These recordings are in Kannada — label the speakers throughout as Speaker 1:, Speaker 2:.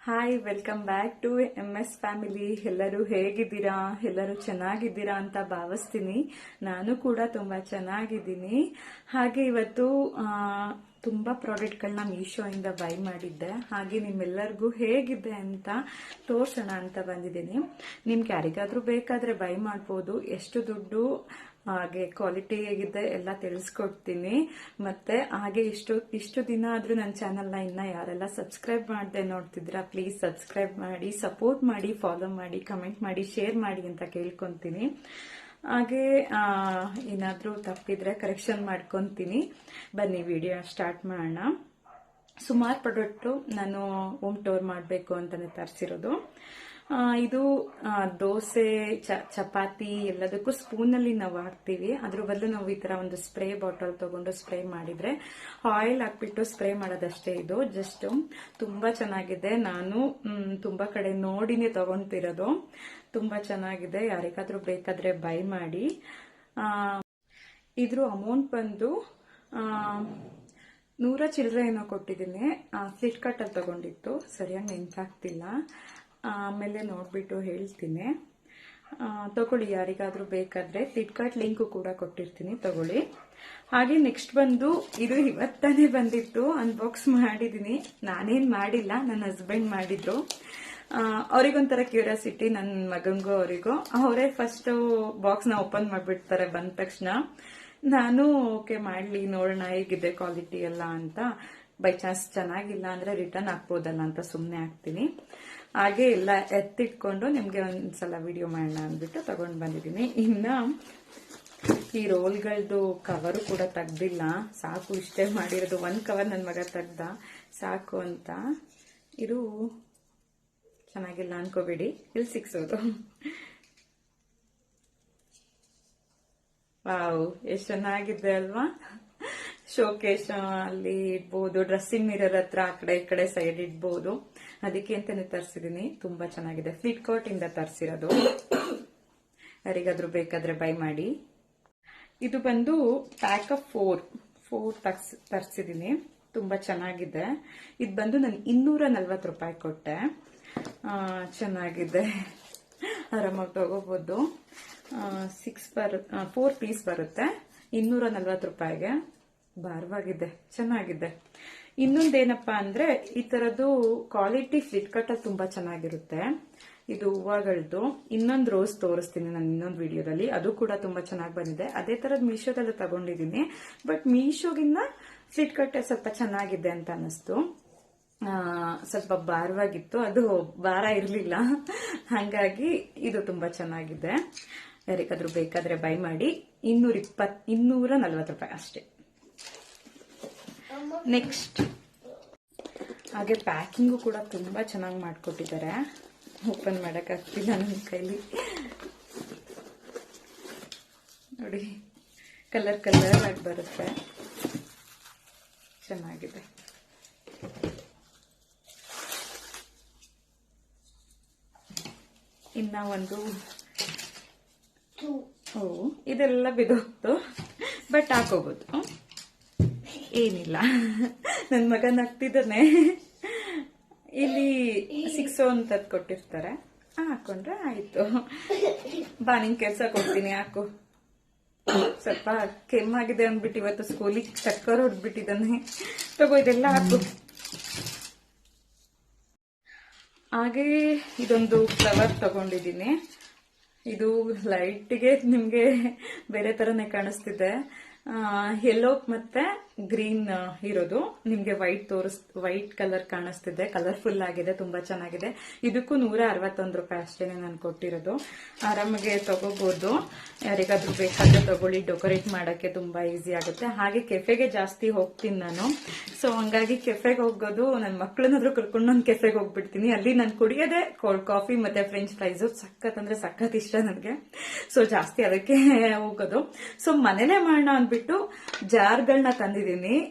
Speaker 1: Hi welcome back to M S family ಎಲ್ಲರೂ ಹೇಗಿದ್ದೀರಾ? ಎಲ್ಲರೂ ಚೆನ್ನಾಗಿದ್ದೀರಾ ಅಂತ ಭಾವಿಸ್ತೀನಿ. ನಾನು ಕೂಡ ತುಂಬಾ ಚೆನ್ನಾಗಿದ್ದೀನಿ. ಹಾಗೆ ಇವತ್ತು ತುಂಬಾ ಪ್ರಾಡಕ್ಟ್ಗಳನ್ನ ಮೀಶೋಯಿಂದ ಬೈ ಮಾಡಿದ್ದೆ. ಹಾಗೆ ನಿಮ್ಮೆಲ್ಲರಿಗೂ ಹೇಗಿದೆ ಅಂತ ತೋರ್ಸೋಣ ಅಂತ ಬಂದಿದ್ದೀನಿ. ನಿಮ್ಗೆ ಯಾರಿಗಾದ್ರೂ ಬೇಕಾದ್ರೆ ಬೈ ಮಾಡ್ಬೋದು. ಎಷ್ಟು ದುಡ್ಡು, ಹಾಗೆ ಕ್ವಾಲಿಟಿ ಹೇಗಿದೆ ಎಲ್ಲ ತಿಳಿಸ್ಕೊಡ್ತೀನಿ. ಮತ್ತೆ ಹಾಗೆ ಇಷ್ಟು ಇಷ್ಟು ದಿನ ಆದ್ರೂ ನನ್ನ ಚಾನಲ್ನ ಇನ್ನ ಯಾರೆಲ್ಲ ಸಬ್ಸ್ಕ್ರೈಬ್ ಮಾಡದೆ ನೋಡ್ತಿದ್ದೀರಾ, ಪ್ಲೀಸ್ ಸಬ್ಸ್ಕ್ರೈಬ್ ಮಾಡಿ, ಸಪೋರ್ಟ್ ಮಾಡಿ, ಫಾಲೋ ಮಾಡಿ, ಕಮೆಂಟ್ ಮಾಡಿ, ಶೇರ್ ಮಾಡಿ ಅಂತ ಕೇಳ್ಕೊಂತೀನಿ. ಹಾಗೆ ಏನಾದರೂ ತಪ್ಪಿದ್ರೆ ಕರೆಕ್ಷನ್ ಮಾಡ್ಕೊತೀನಿ. ಬನ್ನಿ ವಿಡಿಯೋ ಸ್ಟಾರ್ಟ್ ಮಾಡೋಣ. ಸುಮಾರು ಪ್ರಾಡಕ್ಟು ನಾನು ಹೋಮ್ ಟೋರ್ ಮಾಡಬೇಕು ಅಂತಲೇ ತರಿಸಿರೋದು. ಇದು ದೋಸೆ, ಚ- ಚಪಾತಿ ಎಲ್ಲದಕ್ಕೂ ಸ್ಪೂನಲ್ಲಿ ನಾವು ಹಾಕ್ತೀವಿ. ಅದ್ರ ಬದಲು ನಾವು ಈ ತರ ಒಂದು ಸ್ಪ್ರೇ ಬಾಟಲ್ ತಗೊಂಡು ಸ್ಪ್ರೇ ಮಾಡಿದ್ರೆ ಆಯಿಲ್ ಹಾಕ್ಬಿಟ್ಟು ಸ್ಪ್ರೇ ಮಾಡೋದಷ್ಟೇ ಇದು. ಜಸ್ಟ್ ತುಂಬಾ ಚೆನ್ನಾಗಿದೆ. ನಾನು ತುಂಬಾ ಕಡೆ ನೋಡಿನೇ ತಗೊಂತಿರೋದು. ತುಂಬಾ ಚೆನ್ನಾಗಿದೆ. ಯಾರಿಗಾದ್ರೂ ಬೇಕಾದ್ರೆ ಬೈ ಮಾಡಿ. ಇದ್ರ ಅಮೌಂಟ್ ಬಂದು ನೂರ ಚಿಲ್ಲರೆ ಏನೋ ಕೊಟ್ಟಿದ್ದೀನಿ. ಫ್ಲಿಪ್ಕಾರ್ಟ್ ಅಲ್ಲಿ ತಗೊಂಡಿತ್ತು. ಸರಿಯಾಗಿ ನೆನ್ಪಾಗ್ತಿಲ್ಲ. ಆಮೇಲೆ ನೋಡ್ಬಿಟ್ಟು ಹೇಳ್ತೀನಿ. ತಗೊಳ್ಳಿ, ಯಾರಿಗಾದರೂ ಬೇಕಾದರೆ ಫ್ಲಿಪ್ಕಾರ್ಟ್ ಲಿಂಕು ಕೂಡ ಕೊಟ್ಟಿರ್ತೀನಿ, ತಗೊಳ್ಳಿ. ಹಾಗೆ ನೆಕ್ಸ್ಟ್ ಬಂದು, ಇದು ಇವತ್ತಾನೇ ಬಂದಿತ್ತು. ಅನ್ಬಾಕ್ಸ್ ಮಾಡಿದ್ದೀನಿ. ನಾನೇನ್ ಮಾಡಿಲ್ಲ, ನನ್ನ ಹಸ್ಬೆಂಡ್ ಮಾಡಿದ್ರು. ಅವರಿಗೊಂಥರ ಕ್ಯೂರಿಯಾಸಿಟಿ ನನ್ನ ಮಗಂಗೂ ಅವರಿಗೂ. ಅವರೇ ಫಸ್ಟ್ ಬಾಕ್ಸ್ನ ಓಪನ್ ಮಾಡಿಬಿಡ್ತಾರೆ ಬಂದ ತಕ್ಷಣ. ನಾನು ಓಕೆ ಮಾಡ್ಲಿ, ನೋಡೋಣ ಹೇಗಿದೆ ಕ್ವಾಲಿಟಿ ಎಲ್ಲ ಅಂತ. ಬೈ ಚಾನ್ಸ್ ಚೆನ್ನಾಗಿಲ್ಲ ಅಂದ್ರೆ ರಿಟರ್ನ್ ಹಾಕ್ಬೋದಲ್ಲ ಅಂತ ಸುಮ್ಮನೆ ಹಾಕ್ತೀನಿ. ಹಾಗೆ ಎಲ್ಲ ಎತ್ತಿಟ್ಕೊಂಡು ನಿಮ್ಗೆ ಒಂದ್ಸಲ ವಿಡಿಯೋ ಮಾಡೋಣ ಅಂದ್ಬಿಟ್ಟು ತಗೊಂಡ್ ಬಂದಿದ್ದೀನಿ. ಇನ್ನ ಈ ರೋಲ್ಗಳದ್ದು ಕವರು ಕೂಡ ತೆಗ್ದಿಲ್ಲ. ಸಾಕು ಇಷ್ಟೇ ಮಾಡಿರೋದು. ಒಂದ್ ಕವರ್ ನನ್ನ ಮಗ ತೆಗ್ದ. ಸಾಕು ಅಂತ. ಇದು ಚೆನ್ನಾಗಿಲ್ಲ ಅನ್ಕೋಬೇಡಿ. ಇಲ್ಲಿ ಸಿಕ್ಸೋದು? ವಾವ್, ಎಷ್ಟು ಚೆನ್ನಾಗಿದೆ ಅಲ್ವಾ? ಶೋಕೇಶ್ ಅಲ್ಲಿ ಇಡ್ಬೋದು. ಡ್ರೆಸ್ಸಿಂಗ್ ಮಿರರ್ ಹತ್ರ ಆ ಕಡೆ ಈ ಕಡೆ ಸೈಡ್ ಇಡ್ಬೋದು. ಅದಕ್ಕೆ ಅಂತಾನೆ ತರಿಸಿದೀನಿ. ತುಂಬಾ ಚೆನ್ನಾಗಿದೆ. ಫ್ಲಿಪ್ಕಾರ್ಟ್ ಇಂದ ತರ್ಸಿರೋದು. ಯಾರಿಗಾದ್ರೂ ಬೇಕಾದ್ರೆ ಬೈ ಮಾಡಿ. ಇದು ಬಂದು ಪ್ಯಾಕ್ ಆಫ್ ಫೋರ್ ಫೋರ್ ತರ್ಸ್, ತರಿಸಿದೀನಿ. ತುಂಬಾ ಚೆನ್ನಾಗಿದೆ. ಇದು ಬಂದು ನಾನು ಇನ್ನೂರ ನಲ್ವತ್ತು ರೂಪಾಯಿ ಕೊಟ್ಟೆ. ಚೆನ್ನಾಗಿದೆ. ಆರಾಮಾಗಿ ತಗೋಬಹುದು ಸಿಕ್ಸ್ ಬರ್ ಫೋರ್ ಪೀಸ್ ಬರುತ್ತೆ. ಇನ್ನೂರ ನಲ್ವತ್ತು ರೂಪಾಯಿಗೆ. ಭಾರವಾಗಿದೆ. ಚೆನ್ನಾಗಿದೆ. ಇನ್ನೊಂದೇನಪ್ಪಾ ಅಂದ್ರೆ ಈ ತರದ್ದು ಕ್ವಾಲಿಟಿ ಫ್ಲಿಪ್ಕಾರ್ಟ್ ಅಲ್ಲಿ ತುಂಬಾ ಚೆನ್ನಾಗಿರುತ್ತೆ. ಇದು ಹೂವಗಳದ್ದು ಇನ್ನೊಂದು ರೋಸ್ ತೋರಿಸ್ತೀನಿ ನಾನು ಇನ್ನೊಂದು ವಿಡಿಯೋದಲ್ಲಿ ಅದು ಕೂಡ ತುಂಬಾ ಚೆನ್ನಾಗಿ ಬಂದಿದೆ. ಅದೇ ತರದ್ ಮೀಶೋದಲ್ಲಿ ತಗೊಂಡಿದ್ದೀನಿ. ಬಟ್ ಮೀಶೋಗಿನ್ನ ಫ್ಲಿಪ್ಕಾರ್ಟ್ ಸ್ವಲ್ಪ ಚೆನ್ನಾಗಿದೆ ಅಂತ ಅನಿಸ್ತು ಸ್ವಲ್ಪ ಭಾರವಾಗಿತ್ತು. ಅದು ಭಾರ ಇರಲಿಲ್ಲ. ಹಾಗಾಗಿ ಇದು ತುಂಬಾ ಚೆನ್ನಾಗಿದೆ. ಯಾರಿಗಾದ್ರೂ ಬೇಕಾದ್ರೆ ಬೈ ಮಾಡಿ. ಇನ್ನೂರ ಇಪ್ಪತ್ ಇನ್ನೂರ ನಲ್ವತ್ತು ರೂಪಾಯಿ ಅಷ್ಟೇ. ನೆಕ್ಸ್ಟ್ ಹಾಗೆ ಪ್ಯಾಕಿಂಗು ಕೂಡ ತುಂಬಾ ಚೆನ್ನಾಗಿ ಮಾಡಿಕೊಟ್ಟಿದ್ದಾರೆ. ಓಪನ್ ಮಾಡೋಕ್ಕಾಗ್ತಿಲ್ಲ ನನ್ನ ಕೈಲಿ. ನೋಡಿ ಕಲರ್ ಕಲರ್ ಆಗಿ ಬರುತ್ತೆ. ಚೆನ್ನಾಗಿದೆ. ಇನ್ನ ಒಂದು ಓ ಇದೆಲ್ಲ ಬಿದೋಗ್ತು ಬಟ್ ಹಾಕೋಬಹುದು ಏನಿಲ್ಲ. ನನ್ನ ಮಗ ನಗ್ತಿದ್ದಾನೆ. ಇಲ್ಲಿ ಸಿಕ್ಸೋ ಅಂತ ಕೊಟ್ಟಿರ್ತಾರೆ. ಹಾಕೊಂಡ್ರೆ ಆಯ್ತು. ಬಾ ನಿಂಗೆ ಕೆಲಸ ಕೊಡ್ತೀನಿ ಹಾಕು. ಸ್ವಲ್ಪ ಕೆಮ್ಮಾಗಿದೆ ಅಂದ್ಬಿಟ್ಟು ಇವತ್ತು ಸ್ಕೂಲಿಗೆ ಚಕ್ಕರ್ ಹೊಡ್ಬಿಟ್ಟಿದ್ದಾನೆ ತಗೋ ಇದೆಲ್ಲ ಹಾಕು. ಹಾಗೆ ಇದೊಂದು ಫ್ಲವರ್ ತಗೊಂಡಿದ್ದೀನಿ. ಇದು ಲೈಟ್ಗೆ ನಿಮಗೆ ಬೇರೆ ತರನೇ ಕಾಣಿಸ್ತಿದೆ. ಯೆಲ್ಲೋ ಮತ್ತೆ ಗ್ರೀನ್ ಇರೋದು. ನಿಮ್ಗೆ ವೈಟ್ ತೋರಿಸ್, ವೈಟ್ ಕಲರ್ ಕಾಣಿಸ್ತಿದೆ. ಕಲರ್ಫುಲ್ ಆಗಿದೆ, ತುಂಬಾ ಚೆನ್ನಾಗಿದೆ. ಇದಕ್ಕೂ ನೂರ ಅರವತ್ತೊಂದು ರೂಪಾಯಿ ಅಷ್ಟೇನೆ ನಾನು ಕೊಟ್ಟಿರೋದು. ಆರಾಮಾಗೆ ತಗೋಬಹುದು ಯಾರಿಗಾದ್ರೂ ಬೇಕಾದ್ರೆ ತಗೊಳ್ಳಿ. ಡೆಕೋರೇಟ್ ಮಾಡಕ್ಕೆ ತುಂಬಾ ಈಸಿ ಆಗುತ್ತೆ. ಹಾಗೆ ಕೆಫೆಗೆ ಜಾಸ್ತಿ ಹೋಗ್ತೀನಿ ನಾನು. ಸೊ ಹಂಗಾಗಿ ಕೆಫೆಗೆ ಹೋಗೋದು ನನ್ನ ಮಕ್ಕಳನ್ನಾದ್ರೂ ಕರ್ಕೊಂಡು ನಾನು ಕೆಫೆಗೆ ಹೋಗ್ಬಿಡ್ತೀನಿ. ಅಲ್ಲಿ ನಾನು ಕುಡಿಯೋದೇ ಕೋಲ್ಡ್ ಕಾಫಿ ಮತ್ತೆ ಫ್ರೆಂಚ್ ಫ್ರೈಸ್ ಸಖತ್ ಅಂದ್ರೆ ಸಖತ್ ಇಷ್ಟ ನನಗೆ. ಸೊ ಜಾಸ್ತಿ ಅದಕ್ಕೆ ಹೋಗೋದು. ಸೊ ಮನೇಲೆ ಮಾಡೋಣ ಅಂದ್ಬಿಟ್ಟು ಜಾರ್ಗಳನ್ನ ತಂದಿದ್ದೀನಿ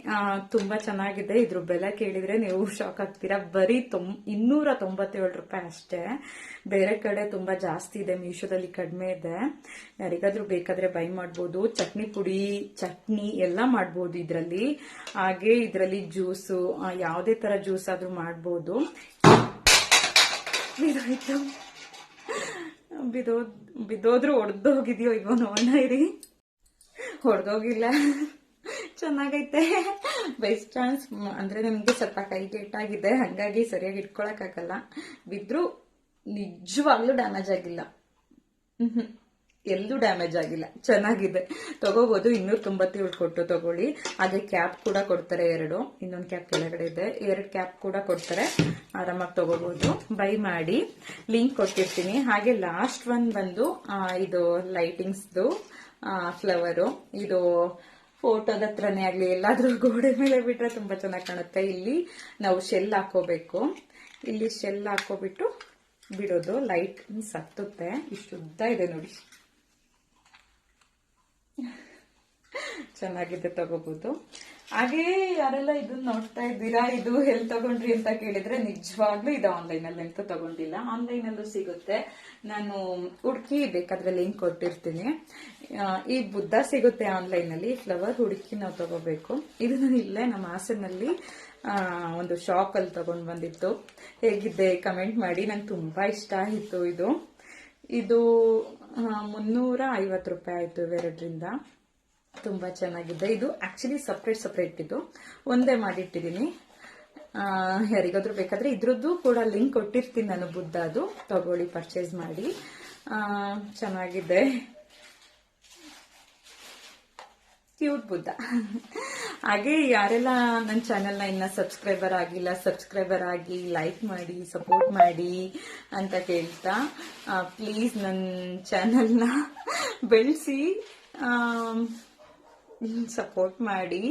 Speaker 1: ಆ, ತುಂಬಾ ಚೆನ್ನಾಗಿದೆ. ಇದ್ರ ಬೆಲೆ ಕೇಳಿದ್ರೆ ನೀವು ಶಾಕ್ ಆಗ್ತೀರಾ. ಬರೀ ತೊಂ ಇನ್ನೂರ ತೊಂಬತ್ತೇಳು ರೂಪಾಯಿ ಅಷ್ಟೇ. ಬೇರೆ ಕಡೆ ತುಂಬಾ ಜಾಸ್ತಿ ಇದೆ. ಮೀಶೋದಲ್ಲಿ ಕಡಿಮೆ ಇದೆ. ಯಾರಿಗಾದ್ರೂ ಬೇಕಾದ್ರೆ ಬೈ ಮಾಡ್ಬೋದು. ಚಟ್ನಿ ಪುಡಿ ಚಟ್ನಿ ಎಲ್ಲ ಮಾಡ್ಬೋದು ಇದರಲ್ಲಿ. ಹಾಗೆ ಇದರಲ್ಲಿ ಜ್ಯೂಸು ಯಾವುದೇ ತರ ಜ್ಯೂಸ್ ಆದ್ರೂ ಮಾಡ್ಬೋದು. ಬಿದ್ದೋಯ್ತು ಬಿದ್ದೋದ್ ಬಿದ್ದೋದ್ರು ಒಡ್ದೋಗಿದ್ಯೋ ಇಲ್ವೋ ನೋಡೋಣ ಇರಿ. ಹೊಡೆದೋಗಿಲ್ಲ ಚೆನ್ನಾಗೈತೆ. ಬೈ ಚಾನ್ಸ್ ಅಂದ್ರೆ ನನಗೆ ಸ್ವಲ್ಪ ಕೈ ಏಟಾಗಿದೆ ಹಂಗಾಗಿ ಸರಿಯಾಗಿ ಇಟ್ಕೊಳಕ್ಕಾಗಲ್ಲ. ಬಿದ್ರು ನಿಜವಾಗ್ಲೂ ಡ್ಯಾಮೇಜ್ ಆಗಿಲ್ಲ. ಎಲ್ಲೂ ಡ್ಯಾಮೇಜ್ ಆಗಿಲ್ಲ. ಚೆನ್ನಾಗಿದೆ. ತಗೋಬಹುದು ಇನ್ನೂರ ತೊಂಬತ್ತೇಳು ಕೊಟ್ಟು ತಗೊಳ್ಳಿ. ಹಾಗೆ ಕ್ಯಾಪ್ ಕೂಡ ಕೊಡ್ತಾರೆ ಎರಡು. ಇನ್ನೊಂದು ಕ್ಯಾಪ್ ಕೆಳಗಡೆ ಇದೆ. ಎರಡು ಕ್ಯಾಪ್ ಕೂಡ ಕೊಡ್ತಾರೆ. ಆರಾಮಾಗಿ ತಗೋಬಹುದು ಬೈ ಮಾಡಿ. ಲಿಂಕ್ ಕೊಟ್ಟಿರ್ತೀನಿ. ಹಾಗೆ ಲಾಸ್ಟ್ ಒನ್ ಬಂದು ಇದು ಲೈಟಿಂಗ್ಸ್ದು ಫ್ಲವರು ಇದು ಫೋಟೋದ ಹತ್ರನೇ ಆಗಲಿ, ಎಲ್ಲಾದ್ರೂ ಗೋಡೆ ಮೇಲೆ ಬಿಟ್ರೆ ತುಂಬಾ ಚೆನ್ನಾಗಿ ಕಾಣುತ್ತೆ. ಇಲ್ಲಿ ನಾವು ಶೆಲ್ ಹಾಕೋಬೇಕು. ಇಲ್ಲಿ ಶೆಲ್ ಹಾಕೋಬಿಟ್ಟು ಬಿಡೋದು. ಲೈಟ್ ಸತ್ತುತ್ತೆ. ಇಷ್ಟು ಉದ್ದ ಇದೆ ನೋಡಿ. ಚೆನ್ನಾಗಿದೆ ತಗೋಬಹುದು ಹಾಗೆ ಯಾರೆಲ್ಲ ಇದನ್ನ ನೋಡ್ತಾ ಇದ್ದೀರಾ? ಇದು ಎಲ್ಲಿ ತಗೊಂಡ್ರಿ ಅಂತ ಕೇಳಿದ್ರೆ ನಿಜವಾಗ್ಲೂ ಇದು ಆನ್ಲೈನ್ ಅಲ್ಲಿ ಅಂತ ತಗೊಂಡಿಲ್ಲ. ಆನ್ಲೈನ್ ಅಲ್ಲೂ ಸಿಗುತ್ತೆ. ನಾನು ಹುಡುಕಿ ಬೇಕಾದ್ರೆ ಲಿಂಕ್ ಕೊಟ್ಟಿರ್ತೀನಿ. ಈ ಬುದ್ಧ ಸಿಗುತ್ತೆ ಆನ್ಲೈನ್ ಅಲ್ಲಿ ಫ್ಲವರ್ ಹುಡುಕಿ ನಾವು ತಗೋಬೇಕು. ಇದು ನಾನು ಇಲ್ಲೇ ನಮ್ಮ ಹಾಸನಲ್ಲಿ ಒಂದು ಶಾಪ್ ಅಲ್ಲಿ ತಗೊಂಡ್ ಬಂದಿತ್ತು. ಹೇಗಿದೆ ಕಮೆಂಟ್ ಮಾಡಿ. ನಂಗೆ ತುಂಬಾ ಇಷ್ಟ ಆಯಿತು ಇದು. ಇದು ಮುನ್ನೂರ ಐವತ್ತು ರೂಪಾಯಿ ಆಯ್ತು ಇವೆರಡರಿಂದ. ತುಂಬಾ ಚೆನ್ನಾಗಿದೆ. ಇದು ಆಕ್ಚುಲಿ ಸಪ್ರೇಟ್ ಸಪ್ರೇಟ್ ಇದು. ಒಂದೇ ಮಾಡಿಟ್ಟಿದ್ದೀನಿ ಯಾರಿಗಾದ್ರೂ ಬೇಕಾದ್ರೆ ಇದ್ರದ್ದು ಕೂಡ ಲಿಂಕ್ ಕೊಟ್ಟಿರ್ತೀನಿ ನಾನು ಬುದ್ಧ ಅದು. ತಗೊಳ್ಳಿ ಪರ್ಚೇಸ್ ಮಾಡಿ. ಚೆನ್ನಾಗಿದೆ. ಕ್ಯೂಟ್ ಬುದ್ಧ. ಹಾಗೆ ಯಾರೆಲ್ಲ ನನ್ನ ಚಾನೆಲ್ನ ಇನ್ನ ಸಬ್ಸ್ಕ್ರೈಬರ್ ಆಗಿಲ್ಲ ಸಬ್ಸ್ಕ್ರೈಬರ್ ಆಗಿ ಲೈಕ್ ಮಾಡಿ ಸಪೋರ್ಟ್ ಮಾಡಿ ಅಂತ ಕೇಳ್ತಾ ಪ್ಲೀಸ್ ನನ್ನ ಚಾನೆಲ್ನ ಬೆಳೆಸಿ. ಸಪೋರ್ಟ್ ಮಾಡಿ.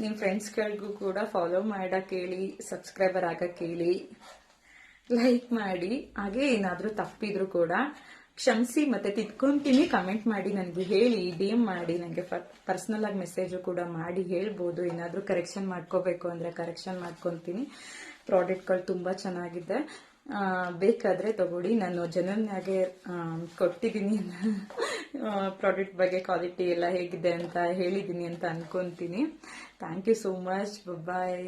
Speaker 1: ನಿಮ್ಮ ಫ್ರೆಂಡ್ಸ್ಗಳಿಗೂ ಕೂಡ ಫಾಲೋ ಮಾಡಕ್ಕೆ ಹೇಳಿ ಸಬ್ಸ್ಕ್ರೈಬರ್ ಆಗಕ್ಕೆ ಹೇಳಿ ಲೈಕ್ ಮಾಡಿ. ಹಾಗೆ ಏನಾದರೂ ತಪ್ಪಿದ್ರು ಕೂಡ ಕ್ಷಮಿಸಿ ಮತ್ತೆ ತಿದ್ಕೊಂತೀನಿ. ಕಮೆಂಟ್ ಮಾಡಿ, ನನಗೆ ಹೇಳಿ ಡಿ ಎಂ ಮಾಡಿ, ನನಗೆ ಪರ್ಸನಲ್ ಆಗಿ ಮೆಸೇಜು ಕೂಡ ಮಾಡಿ, ಹೇಳ್ಬೋದು. ಏನಾದರೂ ಕರೆಕ್ಷನ್ ಮಾಡ್ಕೋಬೇಕು ಅಂದರೆ ಕರೆಕ್ಷನ್ ಮಾಡ್ಕೊತೀನಿ. ಪ್ರಾಡಕ್ಟ್ಗಳು ತುಂಬ ಚೆನ್ನಾಗಿದೆ. ಬೇಕಾದ್ರೆ ತಗೊಳ್ಳಿ. ನಾನು ಜನನ್ಯಾಗೆ ಕೊಟ್ಟಿದ್ದೀನಿ ಪ್ರಾಡಕ್ಟ್ ಬಗ್ಗೆ ಕ್ವಾಲಿಟಿ ಎಲ್ಲ ಹೇಗಿದೆ ಅಂತ ಹೇಳಿದ್ದೀನಿ ಅಂತ ಅನ್ಕೊಂತೀನಿ. Thank you so much bye